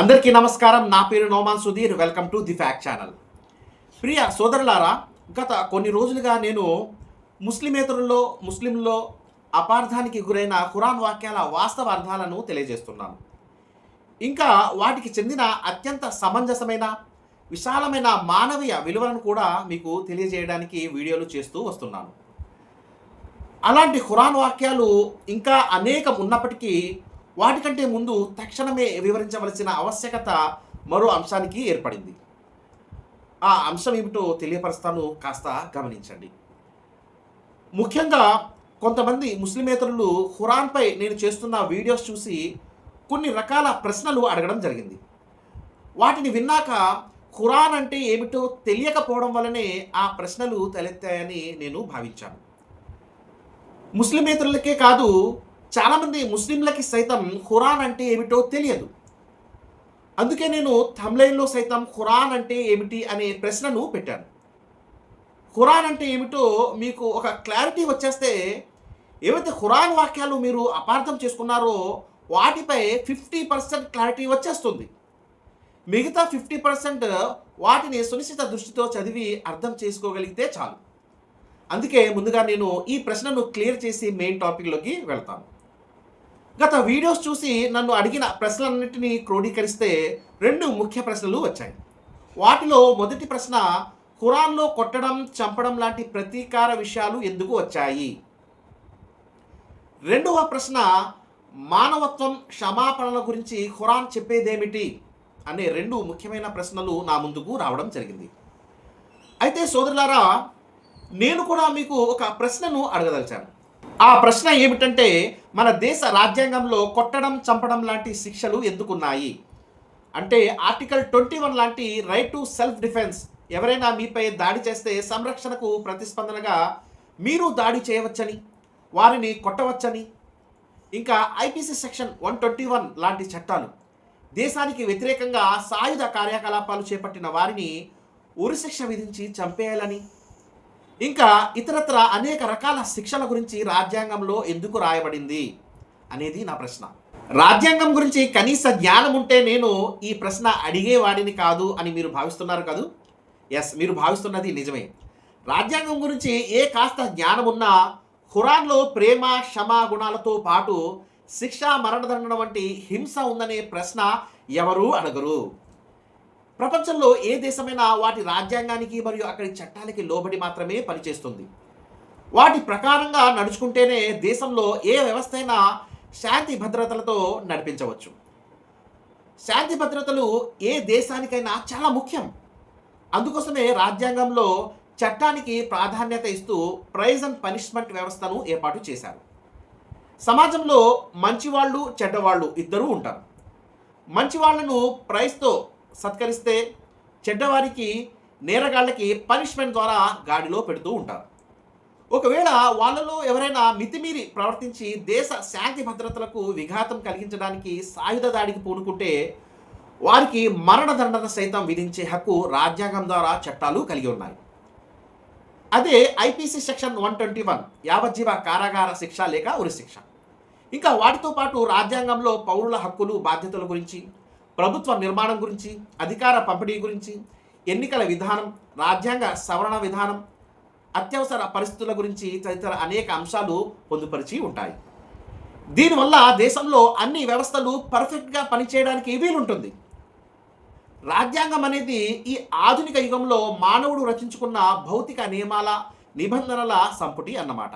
అందరికీ నమస్కారం. నా పేరు Noman Sudheer. Welcome to the fact channel. ప్రియ సోదరులారా గత కొన్ని రోజులుగా నేను ముస్లిమేతరుల్లో ముస్లింలో అపార్థానికి గురైన ఖురాన్ వాక్యాల వాస్తవ అర్థాలను తెలియజేస్తున్నాను. ఇంకా వాటికి చెందిన అత్యంత సమంజసమైన విశాలమైన మానవీయ విలువలను కూడా మీకు తెలియజేయడానికి వీడియోలు చేస్తూ వస్తున్నాను. అలాంటి ఖురాన్ వాక్యాలు ఇంకా అనేకం ఉన్నప్పటికీ వాటికంటే ముందు తక్షణమే వివరించవలసిన ఆవశ్యకత మరో అంశానికి ఏర్పడింది. ఆ అంశం ఏమిటో తెలియపరుస్తాను కాస్త గమనించండి. ముఖ్యంగా కొంతమంది ముస్లిమేతరులు ఖురాన్పై నేను చేస్తున్న వీడియోస్ చూసి కొన్ని రకాల ప్రశ్నలు అడగడం జరిగింది. వాటిని విన్నాక ఖురాన్ అంటే ఏమిటో తెలియకపోవడం వల్లనే ఆ ప్రశ్నలు తలెత్తాయని నేను భావించాను. ముస్లిమేతరులకే కాదు చాలామంది ముస్లింలకి సైతం ఖురాన్ అంటే ఏమిటో తెలియదు. అందుకే నేను తమిళైన్లో సైతం ఖురాన్ అంటే ఏమిటి అనే ప్రశ్నను పెట్టాను. ఖురాన్ అంటే ఏమిటో మీకు ఒక క్లారిటీ వచ్చేస్తే ఏవైతే ఖురాన్ వాక్యాలు మీరు అపార్థం చేసుకున్నారో వాటిపై ఫిఫ్టీ పర్సెంట్ క్లారిటీ వచ్చేస్తుంది. మిగతా ఫిఫ్టీ పర్సెంట్ వాటిని సునిశ్చిత దృష్టితో చదివి అర్థం చేసుకోగలిగితే చాలు. అందుకే ముందుగా నేను ఈ ప్రశ్నను క్లియర్ చేసి మెయిన్ టాపిక్లోకి వెళ్తాను. గత వీడియోస్ చూసి నన్ను అడిగిన ప్రశ్నలన్నింటినీ క్రోడీకరిస్తే రెండు ముఖ్య ప్రశ్నలు వచ్చాయి. వాటిలో మొదటి ప్రశ్న ఖురాన్లో కొట్టడం చంపడం లాంటి ప్రతీకార విషయాలు ఎందుకు వచ్చాయి? రెండవ ప్రశ్న మానవత్వం క్షమాపణల గురించి ఖురాన్ చెప్పేదేమిటి? అనే రెండు ముఖ్యమైన ప్రశ్నలు నా ముందుకు రావడం జరిగింది. అయితే సోదరులారా నేను కూడా మీకు ఒక ప్రశ్నను అడగదలిచాను. ఆ ప్రశ్న ఏమిటంటే మన దేశ రాజ్యాంగంలో కొట్టడం చంపడం లాంటి శిక్షలు ఎందుకున్నాయి? అంటే ఆర్టికల్ ట్వంటీ వన్ లాంటి రైట్ టు సెల్ఫ్ డిఫెన్స్ ఎవరైనా మీపై దాడి చేస్తే సంరక్షణకు ప్రతిస్పందనగా మీరు దాడి చేయవచ్చని వారిని కొట్టవచ్చని ఇంకా IPC section one twenty one లాంటి చట్టాలు దేశానికి వ్యతిరేకంగా సాయుధ కార్యకలాపాలు చేపట్టిన వారిని ఉరిశిక్ష విధించి చంపేయాలని ఇంకా ఇతరత్ర అనేక రకాల శిక్షల గురించి రాజ్యాంగంలో ఎందుకు రాయబడింది అనేది నా ప్రశ్న. రాజ్యాంగం గురించి కనీస జ్ఞానం ఉంటే నేను ఈ ప్రశ్న అడిగేవాడిని కాదు అని మీరు భావిస్తున్నారు కాదు? ఎస్ మీరు భావిస్తున్నది నిజమే. రాజ్యాంగం గురించి ఏ కాస్త జ్ఞానం ఉన్నా ఖురాన్లో ప్రేమ క్షమా గుణాలతో పాటు శిక్ష మరణదండన వంటి హింస ఉందనే ప్రశ్న ఎవరూ అడగరు. ప్రపంచంలో ఏ దేశమైనా వాటి రాజ్యాంగానికి మరియు అక్కడి చట్టాలకి లోబడి మాత్రమే పనిచేస్తుంది. వాటి ప్రకారంగా నడుచుకుంటేనే దేశంలో ఏ వ్యవస్థ అయినా శాంతి భద్రతలతో నడిపించవచ్చు. శాంతి భద్రతలు ఏ దేశానికైనా చాలా ముఖ్యం. అందుకోసమే రాజ్యాంగంలో చట్టానికి ప్రాధాన్యత ఇస్తూ ప్రైజ్ అండ్ పనిష్మెంట్ వ్యవస్థను ఏర్పాటు చేశారు. సమాజంలో మంచివాళ్ళు చెడ్డవాళ్ళు ఇద్దరూ ఉంటారు. మంచివాళ్ళను ప్రైజ్తో సత్కరిస్తే చెడ్డవారికి నేరగాళ్ళకి పనిష్మెంట్ ద్వారా గాడిలో పెడుతూ ఉంటారు. ఒకవేళ వాళ్ళలో ఎవరైనా మితిమీరి ప్రవర్తించి దేశ శాంతి భద్రతలకు విఘాతం కలిగించడానికి సాయుధ దాడికి పూనుకుంటే వారికి మరణదండన సైతం విధించే హక్కు రాజ్యాంగం ద్వారా చట్టాలు కలిగి ఉన్నాయి. అదే IPC section one twenty one యావజ్జీవ కారాగార శిక్ష లేక ఉరిశిక్ష. ఇంకా వాటితో పాటు రాజ్యాంగంలో పౌరుల హక్కులు బాధ్యతల గురించి ప్రభుత్వ నిర్మాణం గురించి అధికార పంపిణీ గురించి ఎన్నికల విధానం రాజ్యాంగ సవరణ విధానం అత్యవసర పరిస్థితుల గురించి తదితర అనేక అంశాలు పొందుపరిచి ఉంటాయి. దీనివల్ల దేశంలో అన్ని వ్యవస్థలు పర్ఫెక్ట్గా పనిచేయడానికి వీలుంటుంది. రాజ్యాంగం అనేది ఈ ఆధునిక యుగంలో మానవుడు రచించుకున్న భౌతిక నియమాల నిబంధనల సంపుటి అన్నమాట.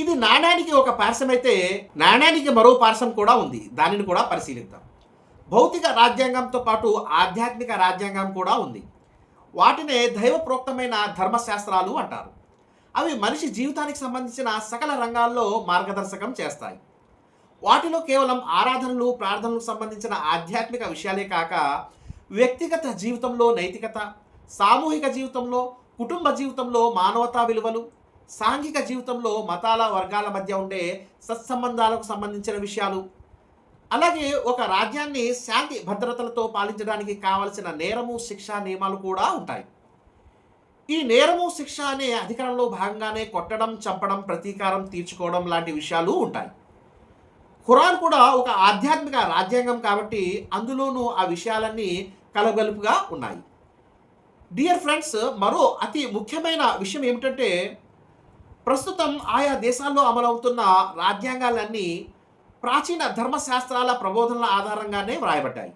ఇది నాణ్యానికి ఒక పార్శ్వం అయితే నాణ్యానికి మరో పార్శ్వం కూడా ఉంది. దానిని కూడా పరిశీలిద్దాం. భౌతిక రాజ్యాంగంతో పాటు ఆధ్యాత్మిక రాజ్యాంగం కూడా ఉంది. వాటినే దైవప్రోక్తమైన ధర్మశాస్త్రాలు అంటారు. అవి మనిషి జీవితానికి సంబంధించిన సకల రంగాల్లో మార్గదర్శకం చేస్తాయి. వాటిలో కేవలం ఆరాధనలు ప్రార్థనలకు సంబంధించిన ఆధ్యాత్మిక విషయాలే కాక వ్యక్తిగత జీవితంలో నైతికత సామూహిక జీవితంలో కుటుంబ జీవితంలో మానవతా విలువలు సాంఘిక జీవితంలో మతాల వర్గాల మధ్య ఉండే సత్సంబంధాలకు సంబంధించిన విషయాలు అలాగే ఒక రాజ్యాన్ని శాంతి భద్రతలతో పాలించడానికి కావలసిన నేరము శిక్ష నియమాలు కూడా ఉంటాయి. ఈ నేరము శిక్ష అనే అధికారంలో భాగంగానే కొట్టడం చంపడం ప్రతీకారం తీర్చుకోవడం లాంటి విషయాలు ఉంటాయి. ఖురాన్ కూడా ఒక ఆధ్యాత్మిక రాజ్యాంగం కాబట్టి అందులోనూ ఆ విషయాలన్నీ కలగలుపుగా ఉన్నాయి. డియర్ ఫ్రెండ్స్ మరో అతి ముఖ్యమైన విషయం ఏమిటంటే ప్రస్తుతం ఆయా దేశాల్లో అమలవుతున్న రాజ్యాంగాలన్నీ ప్రాచీన ధర్మశాస్త్రాల ప్రబోధనల ఆధారంగానే వ్రాయబడ్డాయి.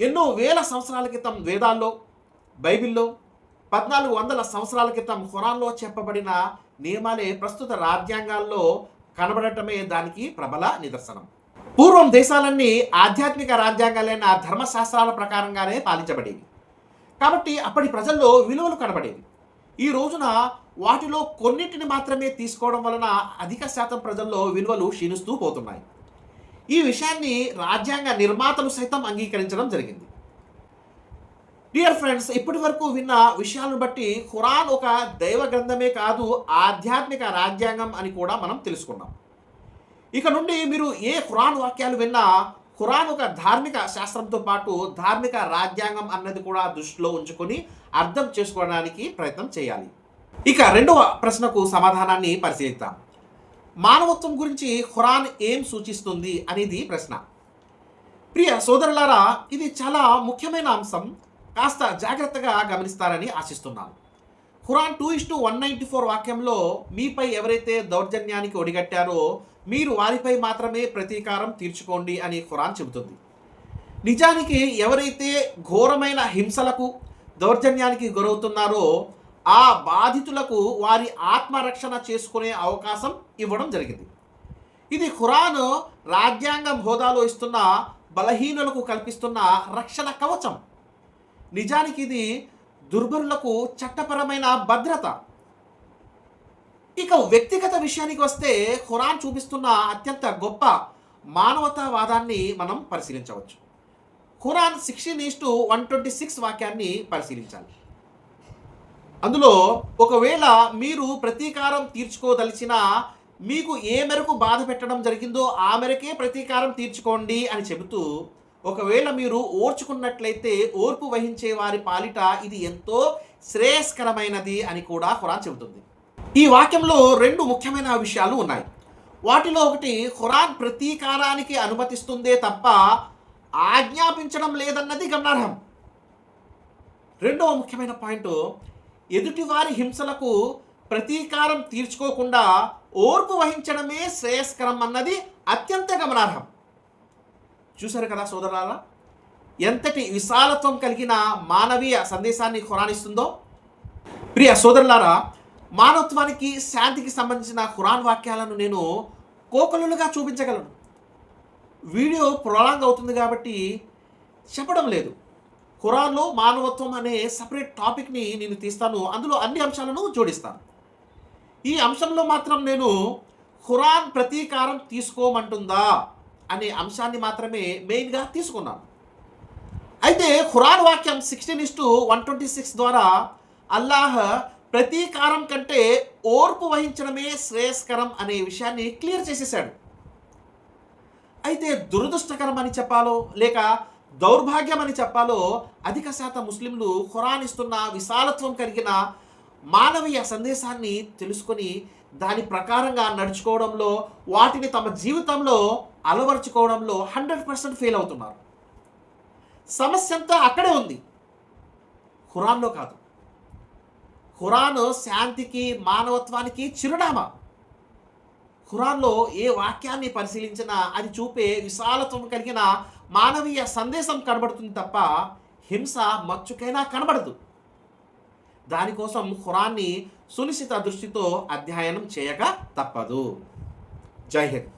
ఎన్నో వేల సంవత్సరాల క్రితం వేదాల్లో బైబిల్లో పద్నాలుగు వందల సంవత్సరాల క్రితం ఖురాన్లో చెప్పబడిన నియమాలే ప్రస్తుత రాజ్యాంగాల్లో కనబడటమే దానికి ప్రబల నిదర్శనం. పూర్వం దేశాలన్నీ ఆధ్యాత్మిక రాజ్యాంగాలైన ధర్మశాస్త్రాల ప్రకారంగానే పాలించబడేవి. కాబట్టి అప్పటి ప్రజల్లో విలువలు కనబడేవి. ఈ రోజున వాటిలో కొన్నింటిని మాత్రమే తీసుకోవడం వలన అధిక శాతం ప్రజల్లో విలువలు క్షీణిస్తూ పోతున్నాయి. ఈ విషయాన్ని రాజ్యాంగ నిర్మాతలు సైతం అంగీకరించడం జరిగింది. డియర్ ఫ్రెండ్స్ ఇప్పటి వరకు విన్న విషయాలను బట్టి ఖురాన్ ఒక దైవ గ్రంథమే కాదు ఆధ్యాత్మిక రాజ్యాంగం అని కూడా మనం తెలుసుకున్నాం. ఇక నుండి మీరు ఏ ఖురాన్ వాక్యాలు విన్నా ఖురాన్ ఒక ధార్మిక శాస్త్రంతో పాటు ధార్మిక రాజ్యాంగం అన్నది కూడా దృష్టిలో ఉంచుకొని అర్థం చేసుకోవడానికి ప్రయత్నం చేయాలి. ఇక రెండవ ప్రశ్నకు సమాధానాన్ని పరిశీలిద్దాం. మానవత్వం గురించి ఖురాన్ ఏం సూచిస్తుంది అనేది ప్రశ్న. ప్రియ సోదరులారా ఇది చాలా ముఖ్యమైన అంశం. కాస్త జాగ్రత్తగా గమనిస్తారని ఆశిస్తున్నాను. Quran two is to one ninety four వాక్యంలో మీపై ఎవరైతే దౌర్జన్యానికి ఒడిగట్టారో మీరు వారిపై మాత్రమే ప్రతీకారం తీర్చుకోండి అని ఖురాన్ చెబుతుంది. నిజానికి ఎవరైతే ఘోరమైన హింసలకు దౌర్జన్యానికి గురవుతున్నారో ఆ బాధితులకు వారి ఆత్మరక్షణ చేసుకునే అవకాశం ఇవ్వడం జరిగింది. ఇది ఖురాన్ రాజ్యాంగం హోదాలో ఇస్తున్న బలహీనులకు కల్పిస్తున్న రక్షణ కవచం. నిజానికి ఇది దుర్బలులకు చట్టపరమైన భద్రత. ఇక వ్యక్తిగత విషయానికి వస్తే ఖురాన్ చూపిస్తున్న అత్యంత గొప్ప మానవతావాదాన్ని మనం పరిశీలించవచ్చు. Quran sixteen is to one twenty six వాక్యాన్ని పరిశీలించాలి. అందులో ఒకవేళ మీరు ప్రతీకారం తీర్చుకోదలిచిన మీకు ఏ మేరకు బాధ పెట్టడం జరిగిందో ఆ మేరకే ప్రతీకారం తీర్చుకోండి అని చెబుతూ ఒకవేళ మీరు ఓర్చుకున్నట్లయితే ఓర్పు వహించే వారి పాలిట ఇది ఎంతో శ్రేయస్కరమైనది అని కూడా ఖురాన్ చెబుతుంది. ఈ వాక్యంలో రెండు ముఖ్యమైన విషయాలు ఉన్నాయి. వాటిలో ఒకటి ఖురాన్ ప్రతీకారానికి అనుమతిస్తుందే తప్ప ఆజ్ఞాపించడం లేదన్నది గమనార్హం. రెండవ ముఖ్యమైన పాయింట్ ఎదుటివారి హింసలకు ప్రతీకారం తీర్చుకోకుండా ఓర్పు వహించడమే శ్రేయస్కరం అన్నది అత్యంత గమనార్హం. చూశారు కదా సోదరులారా? ఎంతటి విశాలత్వం కలిగిన మానవీయ సందేశాన్ని ఖురానిస్తుందో? ప్రియ సోదరులారా మానవత్వానికి శాంతికి సంబంధించిన ఖురాన్ వాక్యాలను నేను కోకలులుగా చూపించగలను. వీడియో ప్రొలాంగ్ అవుతుంది కాబట్టి చెప్పడం లేదు. ఖురాన్లో మానవత్వం అనే సపరేట్ టాపిక్ని నేను తీస్తాను. అందులో అన్ని అంశాలను జోడిస్తాను. ఈ అంశంలో మాత్రం నేను ఖురాన్ ప్రతీకారం తీసుకోమంటుందా అనే అంశాన్ని మాత్రమే మెయిన్గా తీసుకున్నాను. అయితే ఖురాన్ వాక్యం sixteen is to one twenty six ద్వారా అల్లాహ్ ప్రతీకారం కంటే ఓర్పు వహించడమే శ్రేయస్కరం అనే విషయాన్ని క్లియర్ చేసేసాడు అయితే దురదృష్టకరం అని చెప్పాలో లేక దౌర్భాగ్యం అని చెప్పాలో అధిక శాతం ముస్లింలు ఖురాన్ ఇస్తున్న విశాలత్వం కలిగిన మానవీయ సందేశాన్ని తెలుసుకొని దాని ప్రకారంగా నడుచుకోవడంలో వాటిని తమ జీవితంలో అలవర్చుకోవడంలో హండ్రెడ్ పర్సెంట్ ఫెయిల్ అవుతున్నారు. సమస్య అంతా అక్కడే ఉంది. ఖురాన్లో కాదు. ఖురాన్ శాంతికి మానవత్వానికి చిరునామా. ఖురాన్లో ఏ వాక్యాన్ని పరిశీలించినా అది చూపే విశాలత్వం కలిగిన మానవీయ సందేశం కనబడుతుంది తప్ప హింస మచ్చుకైనా కనబడదు. దానికోసం ఖురాన్ని సునిశ్చిత దృష్టితో అధ్యయనం చేయక తప్పదు. జై హింద్.